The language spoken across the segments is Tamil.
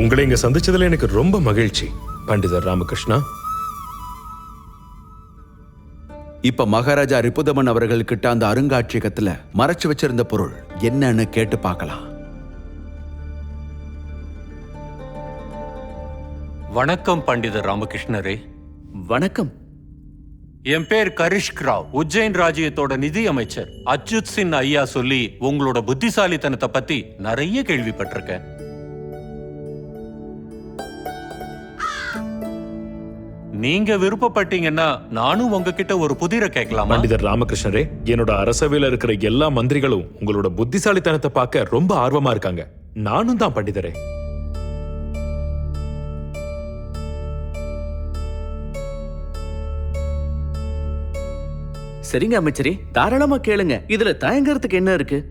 உங்களை இங்க சந்திச்சதுல எனக்கு ரொம்ப மகிழ்ச்சி. பண்டிதர் ராமகிருஷ்ணா. இப்ப மகாராஜா ரிப்புதமன் அவர்கள் கிட்ட அந்த அருங்காட்சியகத்துல மறைச்சு வச்சிருந்த பொருள் என்னன்னு கேட்டு பார்க்கலாம். வணக்கம் பண்டிதர் ராமகிருஷ்ணரே. வணக்கம். என் பேர் கரிஷ்க் ராவ் உஜ்ஜைன் ராஜ்யத்தோட நிதி அமைச்சர். அச்சுத் சின் ஐயா சொல்லி உங்களோட புத்திசாலித்தனத்தை பத்தி நிறைய கேள்விப்பட்டிருக்கேன். நீங்க விருப்பப்பட்டீங்கன்னா நானும் உங்ககிட்ட ஒரு புதிரை கேட்கலாமா? பண்டிதர் ராமகிருஷ்ணரே என்னோட அரசவையில இருக்கிற எல்லா மந்திரிகளும் உங்களோட புத்திசாலித்தனத்தை பார்க்க ரொம்ப ஆர்வமா இருக்காங்க. நானும் தான் பண்டிதரே. சரிங்க அமைச்சரே தாராளமா கேளுங்க. இதுல தயங்கறதுக்கு என்ன இருக்கு?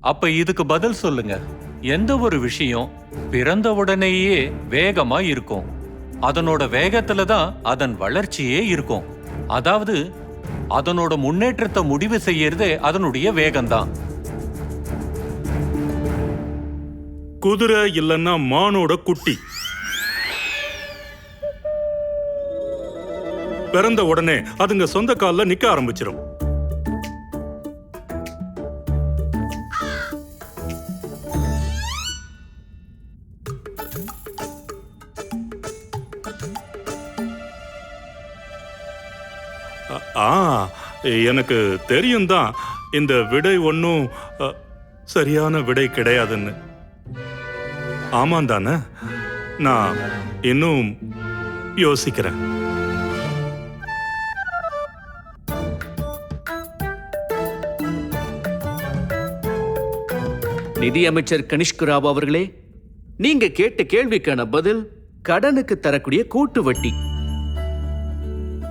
அப்ப இதுக்கு பதில் சொல்லுங்க. எந்த ஒரு விஷயம் பிறந்த உடனேயே வேகமா இருக்கும். அதனோட வேகத்துல தான் அதன் வளர்ச்சியே இருக்கும். அதாவது அதனோட முன்னேற்றத்தை முடிவு செய்யறதே அதனுடைய வேகம்தான். குதிரை இல்லைன்னா மானோட குட்டி. பிறந்த உடனே அதுங்க சொந்த கால்ல நிக்க ஆரம்பிச்சிடும் எனக்கு தெரியும் தான் இந்த விடை ஒன்றும் சரியான விடை கிடையாதுன்னு. ஆமாம் தானே நான் இன்னும் யோசிக்கிறேன். நிதி அமைச்சர் ராவ் அவர்களே நீங்க கேட்ட கேள்விக்கான பதில் கடனுக்கு தரக்கூடிய கூட்டு வட்டி.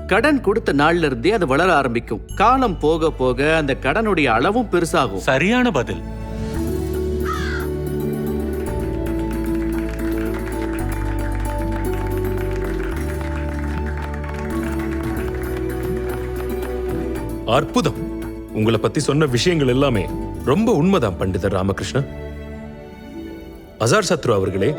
கடன் கொடுத்த நாள்ல இருந்தே அது வளர ஆரம்பிக்கும். காலம் போக போக அந்த கடனுடைய அளவும் பெருசாகும். சரியான பதில். அற்புதம். உங்களை பத்தி சொன்ன விஷயங்கள் எல்லாமே ரொம்ப உண்மைதான் பண்டிதர் ராமகிருஷ்ணன். அசார் சத்ரு அவர்களே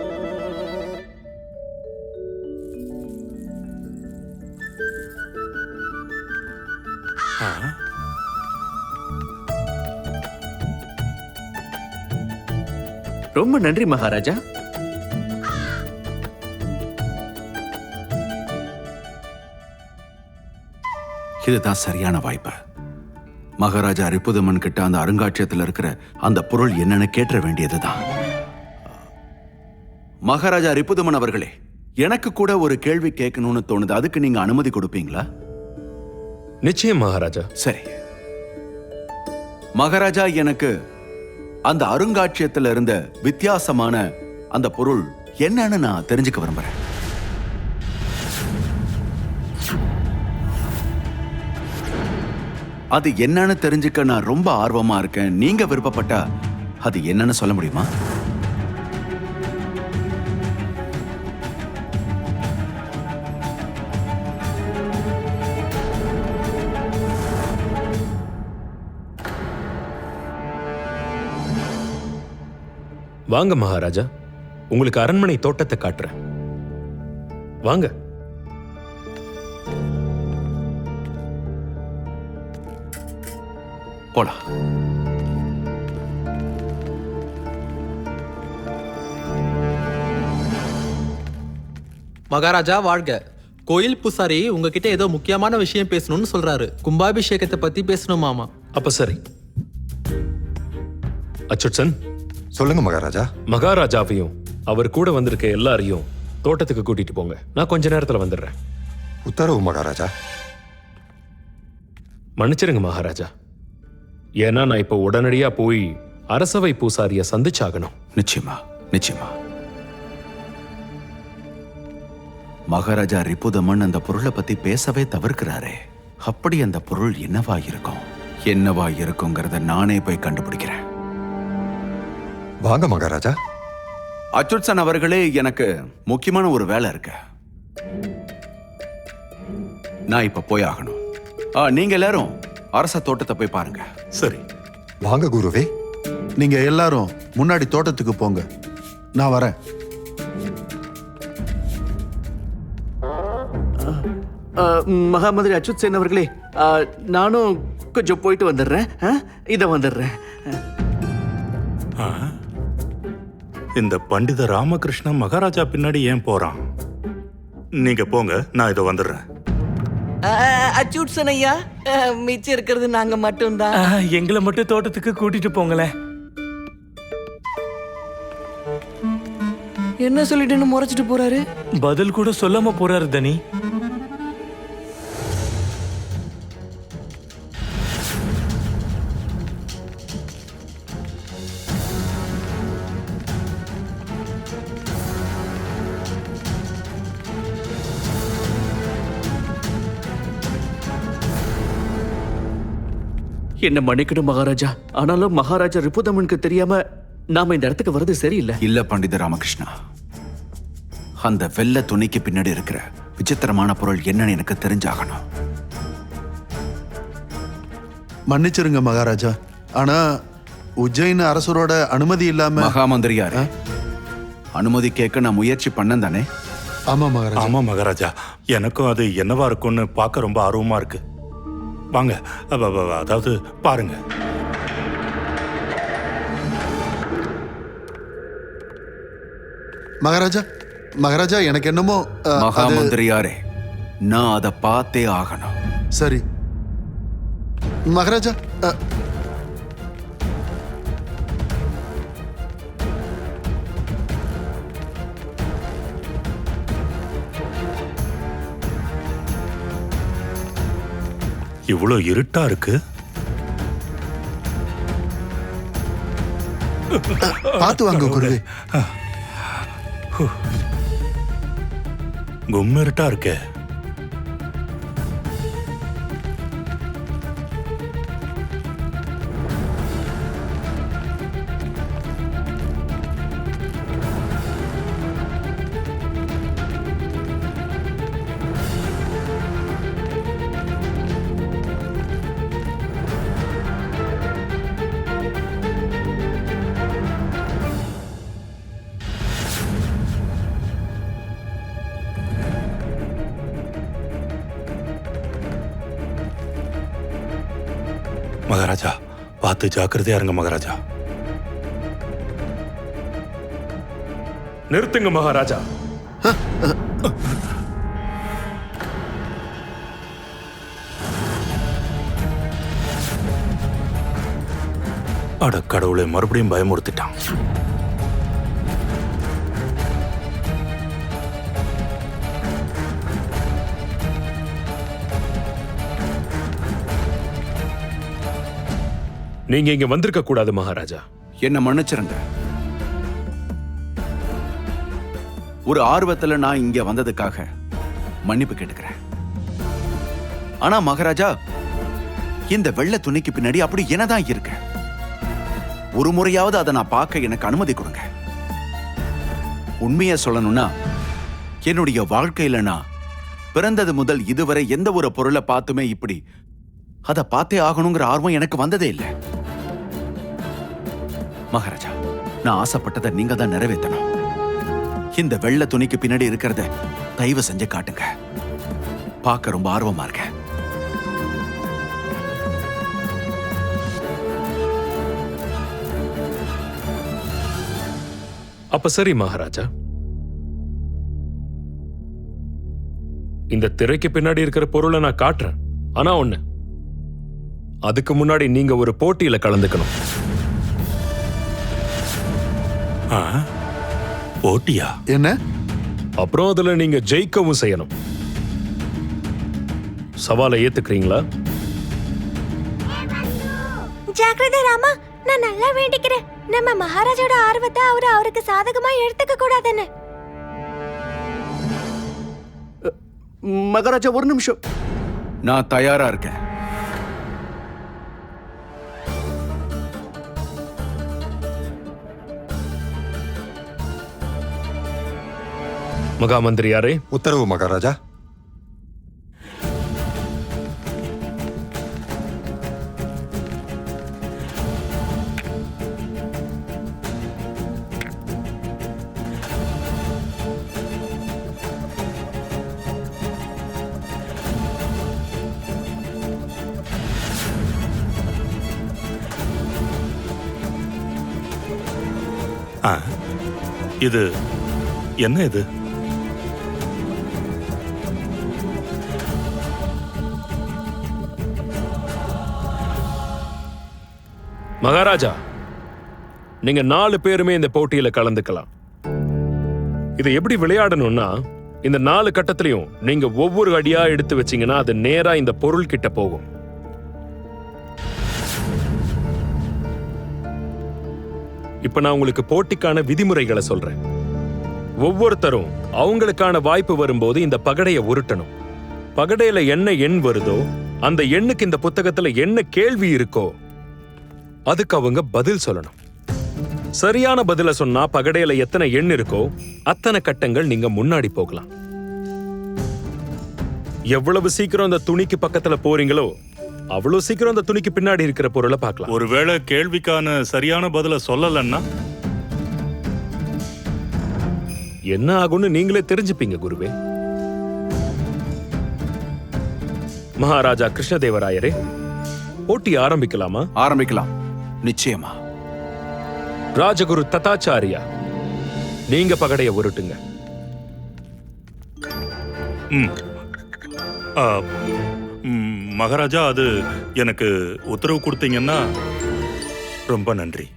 ரொம்ப நன்றி மகாராஜா. இதுதான் சரியான வாய்ப்பு. மகாராஜா ரிப்புதமன் கிட்ட அந்த அருங்காட்சியகத்துல இருக்கிற அந்த பொருள் என்னன்னு கேட்ட வேண்டியதுதான். மகாராஜா ரிப்புதமன் அவர்களே எனக்கு கூட ஒரு கேள்வி கேட்கணும்னு தோணுது. அதுக்கு நீங்க அனுமதி கொடுப்பீங்களா? நிச்சயம் மகாராஜா. சரி. மகாராஜா எனக்கு அந்த அருங்காட்சியகத்துல இருந்த வித்தியாசமான அந்த பொருள் என்னன்னு நான் தெரிஞ்சுக்க விரும்புறேன். அது என்னன்னு தெரிஞ்சுக்க நான் ரொம்ப ஆர்வமா இருக்கேன். நீங்க விருப்பப்பட்டா அது என்னன்னு சொல்ல முடியுமா? வாங்க மகாராஜா. உங்களுக்கு அரண்மனை தோட்டத்தை காட்டுறேன். வாங்க. போலாம். மகாராஜா வாழ்க. கோயில் பூசாரி உங்ககிட்ட ஏதோ முக்கியமான விஷயம் பேசணும்னு சொல்றாரு. கும்பாபிஷேகத்தை பத்தி பேசணுமாமா அப்ப சரி. அச்சுட்சன் சொல்லுங்க மகாராஜா. மகாராஜாவையும் அவர் கூட வந்திருக்க எல்லாரையும் தோட்டத்துக்கு கூட்டிட்டு போங்க. நான் கொஞ்ச நேரத்துல வந்துடுறேன். உத்தரவு மகாராஜா. மன்னிச்சிருங்க மகாராஜா. ஏன்னா நான் இப்போ உடனடியா போய் அரசவை பூசாரிய சந்திச்சாகணும். நிச்சயமா நிச்சயமா. மகாராஜா ரிப்புதமன் அந்த பொருளை பத்தி பேசவே தவிர்க்கிறாரே. அப்படி அந்த பொருள் என்னவா இருக்கும் என்னவா இருக்குங்கிறத நானே போய் கண்டுபிடிக்கிறேன். வாங்க மகாராஜா. அச்சுட்சன் அவர்களே எனக்கு முக்கியமான ஒரு வேலை இருக்கு. நான் இப்ப போய் ஆகணும். ஆ, நீங்க எல்லாரும் அரச தோட்டத்தை போய் பாருங்க. சரி. வாங்க குருவே. நீங்க எல்லாரும் முன்னாடி தோட்டத்துக்கு போங்க. நான் வரேன். அஹ், மகாமந்திரி அச்சுத் சென் அவர்களே நானும் கொஞ்சம் போயிட்டு வந்துடுறேன். இதை வந்துடுறேன். இந்த பண்டித ராமகிருஷ்ண மகாராஜா பின்னாடி ஏன் போறான்? நீங்க போங்க நான் இதை வந்துடுறேன். அச்சூட்சன் ஐயா மிச்சம் இருக்கிறது நாங்க மட்டும்தான். எங்களை மட்டும் தோட்டத்துக்கு கூட்டிட்டு போங்களேன். என்ன சொல்லிட்டுன்னு முறைச்சிட்டு போறாரு? பதில் கூட சொல்லாம போறாரு தனி. என்ன மன்னிக்கணும் மகாராஜா. ஆனாலும் மகாராஜா ரிப்புதமனுக்கு தெரியாம நாம இந்த இடத்துக்கு வர்றது சரியில்லை. இல்ல பண்டித ராமகிருஷ்ணா. அந்த வெள்ளை துணிக்கு பின்னாடி இருக்கிற விசித்திரமான பொருள் என்னன்னு எனக்கு தெரிஞ்சாகணும். மன்னிச்சிருங்க மகாராஜா. ஆனா உஜ்ஜைன் அரசரோட அனுமதி இல்லாம மகாமந்திரியாரு. அனுமதி கேட்க நான் முயற்சி பண்ணேன் தானே? ஆமா மகாராஜா. ஆமா மகாராஜா. எனக்கும் அது என்னவா இருக்கும்னு பார்க்க ரொம்ப ஆர்வமா இருக்கு. வாங்க. அதாவது பாருங்க. மகாராஜா மகாராஜா எனக்கு என்னமோ அ, அது மகாமந்திரியாரே நான் அதை பார்த்தே ஆகணும். சரி. மகாராஜா அ, இவ்வளோ இருட்டா இருக்கு? பார்த்து வாங்க குருவே. கும்மிருட்டா இருக்கே. மகாராஜா. பார்த்து ஜாக்கிரதையா இருங்க மகாராஜா. நிறுத்துங்க மகாராஜா. அட கடவுளை மறுபடியும் பயமுறுத்திட்டான். நீங்க இங்க வந்திருக்க கூடாது மகாராஜா. என்ன மன்னிச்சிருங்க. ஒரு ஆர்வத்துல நான் இங்க வந்ததுக்காக மன்னிப்பு கேட்டுக்கிறேன். ஆனா மகாராஜா இந்த வெள்ளை துணிக்கு பின்னாடி அப்படி என்னதான் இருக்கு. ஒரு முறையாவது அதை நான் பார்க்க எனக்கு அனுமதி கொடுங்க. உண்மையை சொல்லணும்னா என்னுடைய வாழ்க்கையில நான் பிறந்தது முதல் இதுவரை எந்த ஒரு பொருளை பார்த்துமே இப்படி அதை பார்த்தே ஆகணுங்கிற ஆர்வம் எனக்கு வந்ததே இல்லை. மகாராஜா நான் ஆசைப்பட்டதை நீங்க தான் நிறைவேற்றணும். இந்த வெள்ளை துணிக்கு பின்னாடி இருக்கிறத தயவு செஞ்சு காட்டுங்க. பார்க்க ரொம்ப ஆர்வமா இருக்க அப்ப சரி மகாராஜா. இந்த திரைக்கு பின்னாடி இருக்கிற பொருளை நான் காட்டுறேன். ஆனா ஒண்ணு அதுக்கு முன்னாடி நீங்க ஒரு போட்டியில கலந்துக்கணும். போட்டியா? என்ன? அப்புறம் அதுல நீங்க ஜெயிக்கவும் செய்யணும். சவாலை ஏத்துக்கிறீங்களா? ஜாக்கிரதை ராமா நான் நல்லா வேண்டிக்கிறேன். நம்ம மகாராஜோட ஆர்வத்தை அவரு அவருக்கு சாதகமா எடுத்துக்க கூடாதுன்னு. மகாராஜா ஒரு நிமிஷம். நான் தயாரா இருக்கேன். மகாமந்திரியாரே. உத்தரவு மகாராஜா. இது என்ன இது? மகாராஜா நீங்க நாலு பேருமே இந்த போட்டியில கலந்துக்கலாம். இதை எப்படி விளையாடணும்னா இந்த நாலு கட்டத்திலையும் நீங்க ஒவ்வொரு அடியா எடுத்து வச்சீங்கன்னா அது நேரா இந்த பொருள் கிட்ட போகும். இப்ப நான் உங்களுக்கு போட்டிக்கான விதிமுறைகளை சொல்றேன். ஒவ்வொருத்தரும் அவங்களுக்கான வாய்ப்பு வரும்போது இந்த பகடையை உருட்டணும். பகடையில என்ன எண் வருதோ அந்த எண்ணுக்கு இந்த புத்தகத்துல என்ன கேள்வி இருக்கோ அதுக்கு அவங்க பதில் சொல்லணும். சரியான பதில சொன்னா பகடையில எத்தனை எண் இருக்கோ அத்தனை கட்டங்கள் நீங்க முன்னாடி போகலாம். எவ்வளவு சீக்கிரம் அந்த துணிக்கு பக்கத்துல போறீங்களோ அவ்வளவு சீக்கிரம் அந்த துணிக்கு பின்னாடி இருக்கிற பொருளை பார்க்கலாம். ஒருவேளை கேள்விக்கான சரியான பதில சொல்லலன்னா? என்ன ஆகும்னு நீங்களே தெரிஞ்சுப்பீங்க குருவே. மகாராஜா கிருஷ்ணதேவராயரே போட்டி ஆரம்பிக்கலாமா? ஆரம்பிக்கலாம். நிச்சயமா. ராஜகுரு தத்தாச்சாரியா? நீங்க பகடைய உருட்டுங்க. மகாராஜா அது எனக்கு உத்தரவு கொடுத்தீங்கன்னா ரொம்ப நன்றி.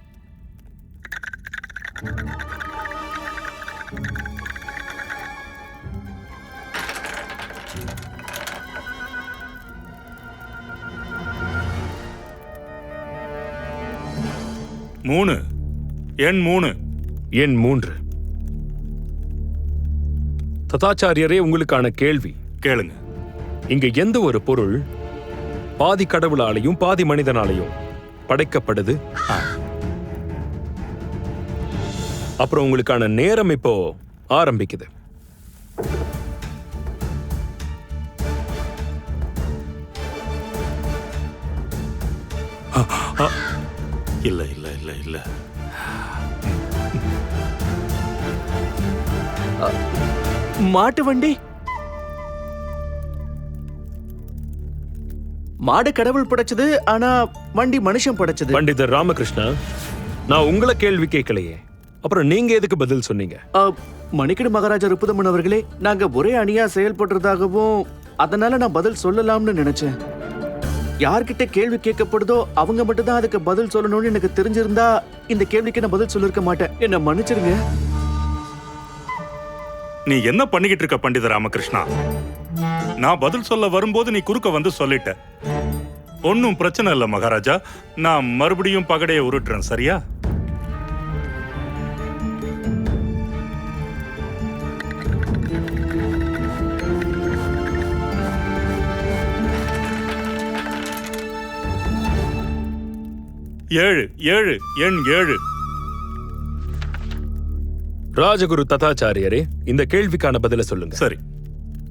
மூணு. எண் மூணு. எண் மூன்று. தத்தாச்சாரியரே உங்களுக்கான கேள்வி. கேளுங்க. இங்க எந்த ஒரு பொருள் பாதி கடவுளாலையும் பாதி மனிதனாலையும் படைக்கப்படுது? அப்புறம் உங்களுக்கான நேரம் இப்போ ஆரம்பிக்குது. இல்ல இல்ல இல்ல இல்ல. மாட்டு வண்டி? மாடு கடவுள் படைச்சது ஆனா வண்டி மனுஷன் படைச்சது. பண்டிதர் ராமகிருஷ்ணா நான் உங்களை கேள்வி கேட்கலையே. அப்புறம் நீங்க எதுக்கு பதில் சொன்னீங்க? மணிக்கடு மகாராஜா ருப்புதமன் அவர்களே நாங்க ஒரே அணியா செயல்படுறதாகவும் அதனால நான் பதில் சொல்லலாம்னு நினைச்சேன். யார்கிட்ட கேள்வி கேட்கப்படுதோ அவங்க மட்டும் தான் அதுக்கு பதில் சொல்லணும்னு எனக்கு தெரிஞ்சிருந்தா இந்த கேள்விக்கு நான் பதில் சொல்லிருக்க மாட்டேன். என்ன மன்னிச்சிருங்க. நீ என்ன பண்ணிக்கிட்டு இருக்க பண்டித ராமகிருஷ்ணா? நான் பதில் சொல்ல வரும்போது நீ குறுக்க வந்து சொல்லிட்ட. ஒன்னும் பிரச்சனை இல்ல மகாராஜா. நான் மறுபடியும் பகடையை உருட்டுறேன் சரியா? ஏழு ஏழு எண் ஏழு. ராஜகுரு தத்தாச்சாரியரே இந்த கேள்விக்கான பதில சொல்லுங்க. சரி.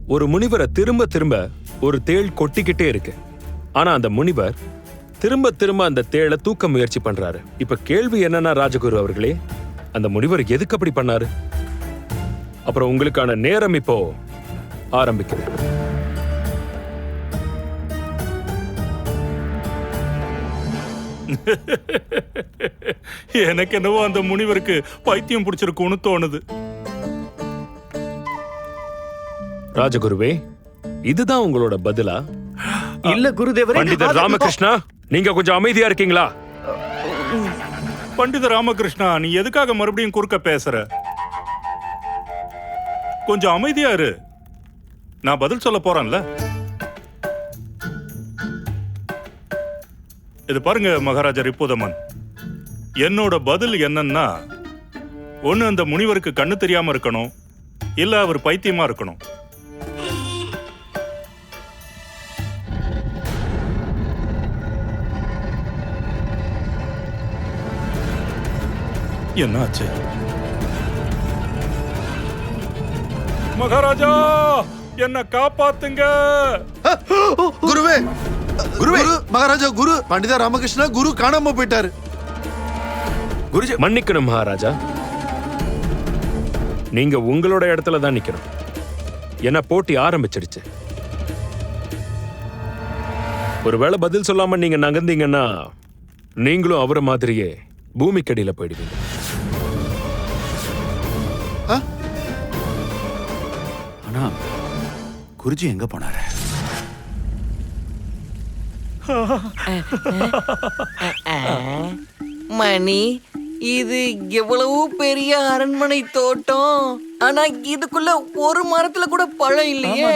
ஒரு முனிவரை திரும்ப திரும்ப ஒரு தேள் கொட்டிக்கிட்டே இருக்கு. ஆனா அந்த முனிவர் திரும்ப திரும்ப அந்த தேளை தூக்க முயற்சி பண்றாரு. இப்ப கேள்வி என்னன்னா ராஜகுரு அவர்களே அந்த முனிவர் எதுக்கு அப்படி பண்ணாரு? அப்புறம் உங்களுக்கான நேரம் இப்போ ஆரம்பிக்குது எனக்கு என்னவோ அந்த முனிவருக்கு பைத்தியம் பிடிச்சிருக்கும்னு தோணுது. ராஜகுருவே இதுதான் உங்களோட பதிலா? இல்ல குருதேவரே பண்டிதர் ராமகிருஷ்ணா நீங்க கொஞ்சம் அமைதியா இருக்கீங்களா? பண்டித ராமகிருஷ்ணா நீ எதுக்காக மறுபடியும் குறுக்க பேசுற? கொஞ்சம் அமைதியா இரு. நான் பதில் சொல்ல போறேன்ல. இது பாருங்க மகாராஜா ரிப்புதமன். என்னோட பதில் என்னன்னா ஒண்ணு அந்த முனிவருக்கு கண்ணு தெரியாம இருக்கணும் இல்ல அவர் பைத்தியமா இருக்கணும். என்னாச்சு? மகாராஜா என்ன காப்பாத்துங்க. குருவே! குருவே! மகாராஜா குரு! பண்டிதா ராமகிருஷ்ணா குரு காணாம போயிட்டாரு. குருஜி மன்னிக்கணும் மகாராஜா. நீங்க உங்களோட இடத்துல தான் நிக்கணும். ஏன்னா போட்டி ஆரம்பிச்சிடுச்சு ஒருவேளை பதில் சொல்லாம நீங்க நகர்ந்தீங்கன்னா நீங்களும் அவரை மாதிரியே பூமிக்கடியில போயிடுவீங்க? ஆனா குருஜி எங்க போனாரு? மணி இது எவ்வளவு பெரிய அரண்மனை தோட்டம்? ஆனா இதுக்குள்ள ஒரு மரத்துல கூட பழம் இல்லையே.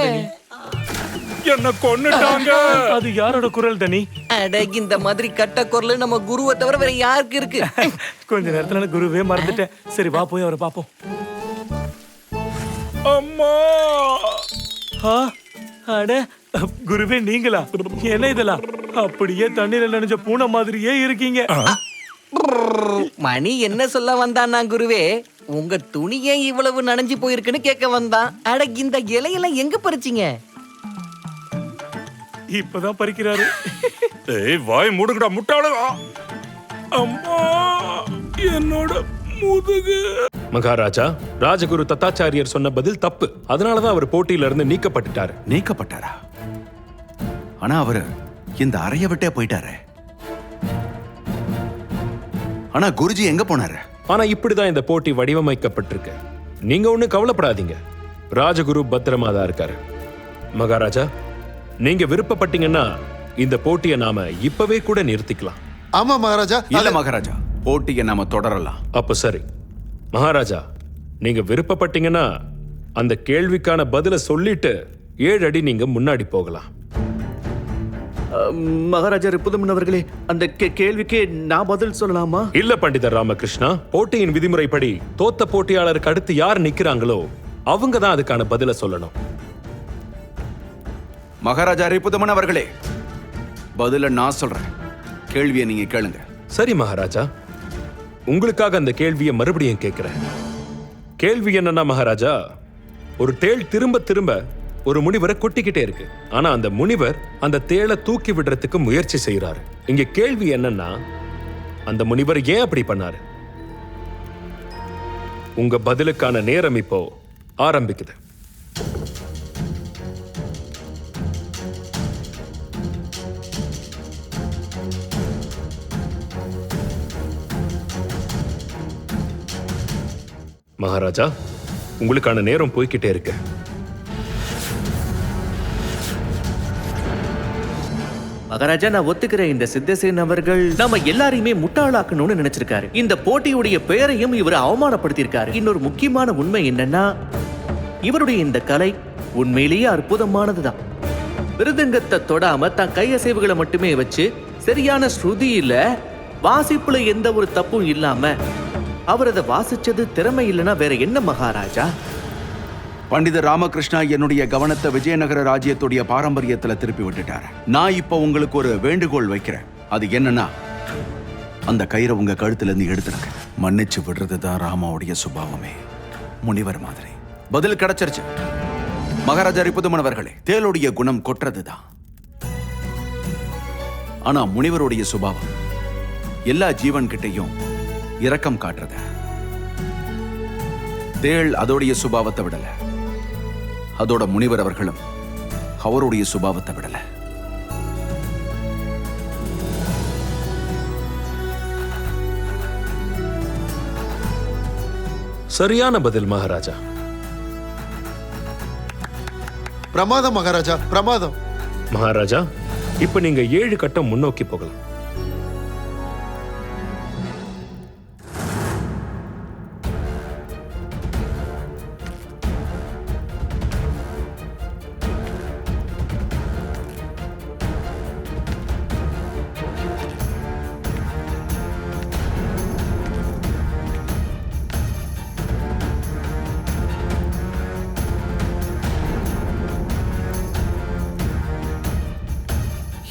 என்ன கொன்னுட்டாங்க. அது யாரோட குரல் தனி? அட இந்த மாதிரி கட்ட குரல் நம்ம குருவை தவிர வேற யாருக்கு இருக்கு? கொஞ்ச நேரத்துல குருவே மறந்துட்டேன். சரி வா போய் அவரை பாப்போம் அம்மா! அட குருவே நீங்களா? என்ன இதெல்லாம் அப்படியே தண்ணீர்ல நனைஞ்ச பூனை மாதிரியே இருக்கீங்க. மணி என்ன சொல்ல வந்தானா குருவே? உங்க துணி ஏன் இவ்வளவு நனைஞ்சு போயிருக்குன்னு கேட்க வந்தான். அட இந்த இலையெல்லாம் எங்க பறிச்சீங்க? இப்பதான் பறிக்கிறாரு. ஏய் வாய் மூடுங்கடா முட்டாளா. அம்மா என்னோட முதுகு. மகாராஜா ராஜகுரு தத்தாச்சாரியர் சொன்ன பதில் தப்பு. அதனாலதான் அவர் போட்டியில இருந்து நீக்கப்பட்டுட்டாரு. நீக்கப்பட்டாரா? ஆனா அவரு இந்த அறைய விட்டே போயிட்டாரு. ஆனா குருஜி எங்க போனாரு? ஆனா இப்படிதான் இந்த போட்டி வடிவமைக்கப்பட்டிருக்கு. நீங்க ஒண்ணு கவலைப்படாதீங்க. ராஜகுரு பத்திரமா தான் இருக்காரு. மகாராஜா நீங்க விருப்பப்பட்டீங்கன்னா இந்த போட்டியை நாம இப்பவே கூட நிறுத்திக்கலாம். ஆமா மகாராஜா. இல்ல மகாராஜா. போட்டியை நாம தொடரலாம். அப்ப சரி. மகாராஜா நீங்க விருப்பப்பட்டீங்கன்னா அந்த கேள்விக்கான பதில சொல்லிட்டு ஏழு அடி நீங்க முன்னாடி போகலாம். மகாராஜா ரிப்புதமன் அவர்களே அந்த கேள்விக்கு நான் பதில் சொல்லலாமா? இல்ல பண்டிதர் ராமகிருஷ்ணா. போட்டியின் விதிமுறைப்படி தோத்த போட்டியாளருக்கு அடுத்து யார் நிக்கிறாங்களோ அவங்க தான் அதுக்கான பதில சொல்லணும். மகாராஜா ரிப்புதமன் அவர்களே பதில நான் சொல்றேன். கேள்வியை நீங்க கேளுங்க. சரி மகாராஜா. உங்களுக்காக அந்த கேள்வியை மறுபடியும் கேட்கிறேன். கேள்வி என்னன்னா மகாராஜா ஒரு தேள் திரும்ப திரும்ப ஒரு முனிவரை கொட்டிக்கிட்டே இருக்கு. ஆனா அந்த முனிவர் அந்த தேளை தூக்கி விடுறதுக்கு முயற்சி செய்யறாரு இங்க கேள்வி என்னன்னா அந்த முனிவர் ஏன் அப்படி பண்ணாரு? உங்க பதிலுக்கான நேரம் இப்போ ஆரம்பிக்குது. மகாராஜா உங்களுக்கான நேரம் போய்க்கிட்டே இருக்கு. மகாராஜா நான் ஒத்துக்கிறேன் இந்த சித்தசேன் அவர்கள் நம்ம எல்லாரையுமே முட்டாளாக்கணும்னு நினைச்சிருக்காரு. இந்த போட்டியுடைய பெயரையும் இவர் அவமானப்படுத்தியிருக்காரு. இன்னொரு முக்கியமான உண்மை என்னன்னா இவருடைய இந்த கலை உண்மையிலேயே அற்புதமானதுதான். மிருதங்கத்தை தொடாம தன் கையசைவுகளை மட்டுமே வச்சு சரியான ஸ்ருதியில வாசிப்புல எந்த ஒரு தப்பும் இல்லாம அவர் அதை வாசிச்சது திறமை இல்லைன்னா வேற என்ன மகாராஜா? பண்டித ராமகிருஷ்ணா என்னுடைய கவனத்தை விஜயநகர ராஜ்யத்துடைய பாரம்பரியத்துல திருப்பி விட்டுட்டாரு. நான் இப்போ உங்களுக்கு ஒரு வேண்டுகோள் வைக்கிறேன். அது என்னன்னா அந்த கயிறை உங்க கழுத்துல இருந்து எடுத்துருங்க மன்னிச்சு விடுறது தான் ராமாவுடைய சுபாவமே. முனிவர் மாதிரி. பதில் கிடைச்சிருச்சு. மகாராஜா ரிப்புதமன் அவர்களே தேளுடைய குணம் கொட்டுறதுதான் ஆனா முனிவருடைய சுபாவம் எல்லா ஜீவன் கிட்டையும் இரக்கம் காட்டுறத. தேள் அதோடைய சுபாவத்தை விடல. அதோட முனிவர் அவர்களும் அவருடைய சுபாவத்தை விடல. சரியான பதில் மகாராஜா. பிரமாதம் மகாராஜா பிரமாதம். மகாராஜா இப்ப நீங்க ஏழு கட்டம் முன்னோக்கி போகலாம்.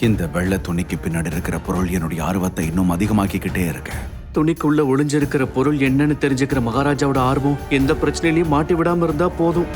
இந்த வெள்ளை துணிக்கு பின்னாடி இருக்கிற பொருள் என்னுடைய ஆர்வத்தை இன்னும் அதிகமாக்கிக்கிட்டே இருக்கு. துணிக்குள்ள ஒளிஞ்சிருக்கிற பொருள் என்னன்னு தெரிஞ்சுக்கிற மகாராஜாவோட ஆர்வம் எந்த பிரச்சனையிலையும் மாட்டி விடாம இருந்தா போதும்.